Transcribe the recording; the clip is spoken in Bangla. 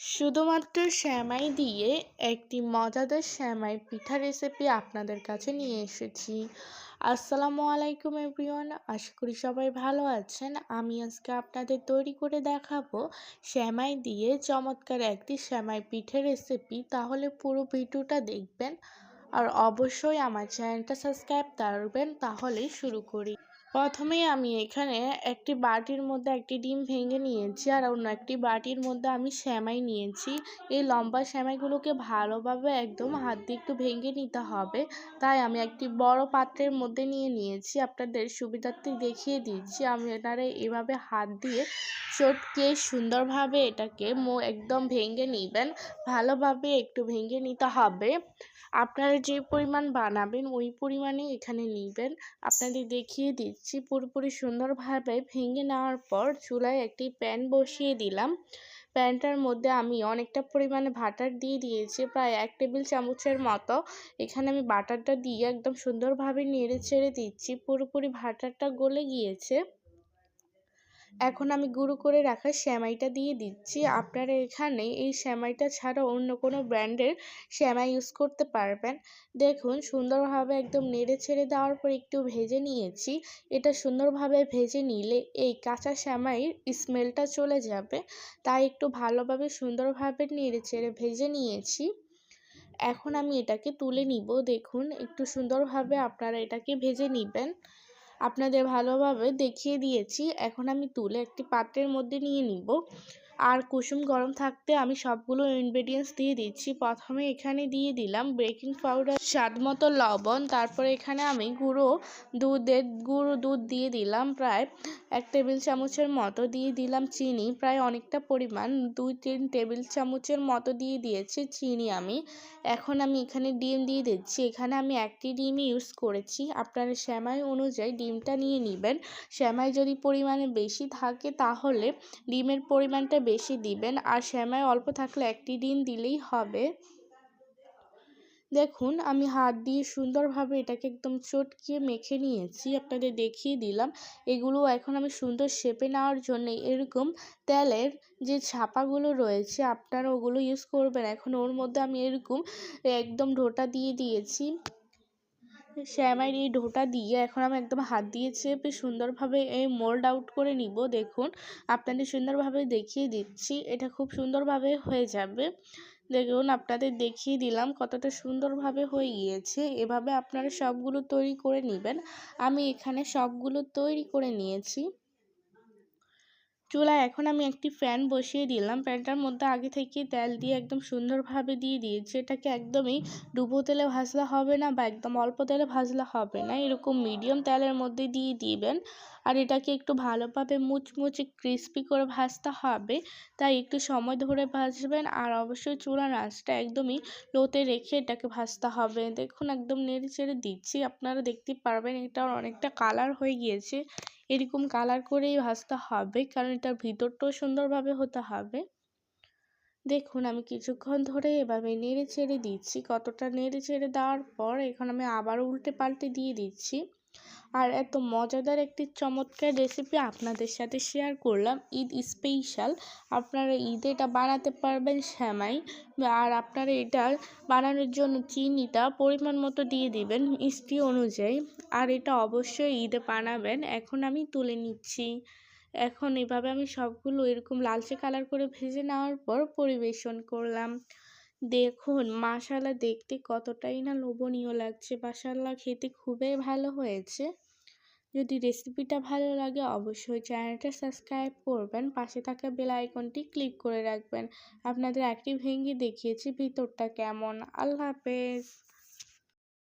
শুধুমাত্র শ্যামাই দিয়ে একটি মজাদার শ্যামাই পিঠা রেসিপি আপনাদের কাছে নিয়ে এসেছি। আসসালামু আলাইকুম এভরিওয়ান আশা করি সবাই ভালো আছেন। আমি আজকে আপনাদের তৈরি করে দেখাবো শ্যামাই দিয়ে চমৎকার একটি শ্যামাই পিঠে রেসিপি তাহলে পুরো ভিডিওটা দেখবেন আর অবশ্যই আমার চ্যানেলটা সাবস্ক্রাইব করবেন, তাহলেই শুরু করি। প্রথমেই আমি এখানে একটি বাটির মধ্যে একটি ডিম ভেঙে নিয়েছি আর অন্য একটি বাটির মধ্যে আমি শ্যামাই নিয়েছি। এই লম্বা শ্যামাইগুলোকে ভালোভাবে একদম হাত দিয়ে একটু ভেঙে নিতে হবে। তাই আমি একটি বড় পাত্রের মধ্যে নিয়ে নিয়েছি। আপনাদের সুবিধার্থে দেখিয়ে দিচ্ছি। আমি এটারে এভাবে হাত দিয়ে চটকে সুন্দরভাবে এটাকে মো একদম ভেঙে নিবেন, ভালোভাবে একটু ভেঙে নিতে হবে। আপনারা যে পরিমাণ বানাবেন, ওই পরিমাণে এখানে নেবেন। আপনাদের দেখিয়ে দিচ্ছি, পুরোপুরি সুন্দরভাবে ভেঙে নেওয়ার পর চুলায় একটি প্যান বসিয়ে দিলাম। প্যানটার মধ্যে আমি অনেকটা পরিমাণে বাটার দিয়ে দিয়েছি, প্রায় এক টেবিল চামচের মতো। এখানে আমি বাটারটা দিয়ে একদম সুন্দরভাবে নেড়ে ছেড়ে দিচ্ছি, পুরোপুরি বাটারটা গলে গিয়েছে। এখন আমি গুঁড়ো করে রাখা শ্যামাইটা দিয়ে দিচ্ছি। আপনারা এখানে এই শ্যামাইটা ছাড়া অন্য কোনো ব্র্যান্ডের শ্যামাই ইউজ করতে পারবেন। দেখুন, সুন্দরভাবে একদম নেড়ে ছেড়ে দেওয়ার পর একটু ভেজে নিয়েছি। এটা সুন্দরভাবে ভেজে নিলে এই কাঁচা শ্যামাইয়ের স্মেলটা চলে যাবে। তাই একটু ভালোভাবে সুন্দরভাবে নেড়ে ছেড়ে ভেজে নিয়েছি। এখন আমি এটাকে তুলে নিব। দেখুন, একটু সুন্দরভাবে আপনারা এটাকে ভেজে নেবেন। আপনাদের ভালোভাবে দেখিয়ে দিয়েছি। এখন আমি তুলে একটি পাত্রের মধ্যে নিয়ে নিব। আর কুসুম গরম থাকতে আমি সবগুলো ইনগ্রেডিয়েন্টস দিয়ে দিচ্ছি। প্রথমে এখানে দিয়ে দিলাম বেকিং পাউডার স্বাদ মতো লবণ, তারপরে এখানে আমি গুঁড়ো দুধের, গুঁড়ো দুধ দিয়ে দিলাম প্রায় এক টেবিল চামচের মতো, দিয়ে দিলাম চিনি, প্রায় অনেকটা পরিমাণ, দুই তিন টেবিল চামচের মতো দিয়ে দিয়েছি চিনি আমি। এখন আমি এখানে ডিম দিয়ে দিচ্ছি। এখানে আমি একটি ডিমই ইউজ করেছি। আপনারা শ্যামাই অনুযায়ী ডিমটা নিয়ে নেবেন। শ্যামাই যদি পরিমাণে বেশি থাকে, তাহলে ডিমের পরিমাণটা বেশি দিবেন, আর শ্যামাই অল্প থাকলে একটি ডিম দিলেই হবে। দেখুন, আমি হাত দিয়ে সুন্দরভাবে এটাকে একদম চটকিয়ে মেখে নিয়েছি, আপনাদের দেখিয়ে দিলাম। এগুলো এখন আমি সুন্দর শেপে নেওয়ার জন্য এরকম তেলের যে ছাপাগুলো রয়েছে, আপনারা ওগুলো ইউজ করবেন। এখন ওর মধ্যে আমি এরকম একদম ঢোটা দিয়ে দিয়েছি। শ্যামাইয়ের এই ঢোটা দিয়ে এখন আমি একদম হাত দিয়ে চেপে সুন্দরভাবে এই মোল্ড আউট করে নিব, দেখুন। আপনাদের সুন্দরভাবে দেখিয়ে দিচ্ছি। এটা খুব সুন্দরভাবে হয়ে যাবে। দেখুন, আপনাদের দেখিয়ে দিলাম কতটা সুন্দরভাবে হয়ে গিয়েছে। এভাবে আপনারা সবগুলো তৈরি করে নেবেন। আমি এখানে সবগুলো তৈরি করে নিয়েছি। চুলায় এখন আমি একটি ফ্যান বসিয়ে দিলাম। প্যানটার মধ্যে আগে থেকে তেল দিয়ে একদম সুন্দরভাবে দিয়ে দিয়েছি। এটাকে একদমই ডুবো তেলে ভাজলে হবে না বা একদম অল্প তেলে ভাজলে হবে না। এরকম মিডিয়াম তেলের মধ্যে দিয়ে দিবেন। আর এটাকে একটু ভালোভাবে মুচমুচে ক্রিস্পি করে ভাজতে হবে। তাই একটু সময় ধরে ভাজবেন। আর অবশ্যই চুলার আঁচটা একদমই লোতে রেখে এটাকে ভাজতে হবে। দেখুন, একদম নেড়ে চেড়ে দিচ্ছি। আপনারা দেখতে পারবেন এটা অনেকটা কালার হয়ে গিয়েছে। এরকম কালার করেই ভাজতে হবে, কারণ এটার ভিতরটাও সুন্দরভাবে হতে হবে। দেখুন, আমি কিছুক্ষণ ধরে এভাবে নেড়ে ছেড়ে দিচ্ছি। কতটা নেড়ে ছেড়ে দেওয়ার পর এখন আমি আবার উল্টে পাল্টে দিয়ে দিচ্ছি। আর এত মজাদার একটি চমৎকার রেসিপি আপনাদের সাথে শেয়ার করলাম। ঈদ স্পেশাল আপনারা ঈদে এটা বানাতে পারবেন শ্যামাই আর আপনারা এটা বানানোর জন্য চিনিটা পরিমাণ মতো দিয়ে দিবেন মিষ্টি অনুযায়ী। আর এটা অবশ্যই ঈদে বানাবেন। এখন আমি তুলে নিচ্ছি। এখন এভাবে আমি সবগুলো এরকম লালচে কালার করে ভেজে নেওয়ার পর পরিবেশন করলাম। দেখুন মাশালা দেখতে কতটাই না লোভনীয় লাগছে। মাশাল্লাহ খেতে খুবই ভালো হয়েছে। যদি রেসিপিটা ভালো লাগে অবশ্যই চ্যানেলটা সাবস্ক্রাইব করবেন। পাশে থাকা বেল আইকনটি ক্লিক করে রাখবেন। আপনাদের একটি ভেঙে দেখিয়েছি ভিতরটা কেমন। আল্লাহ হাফেজ।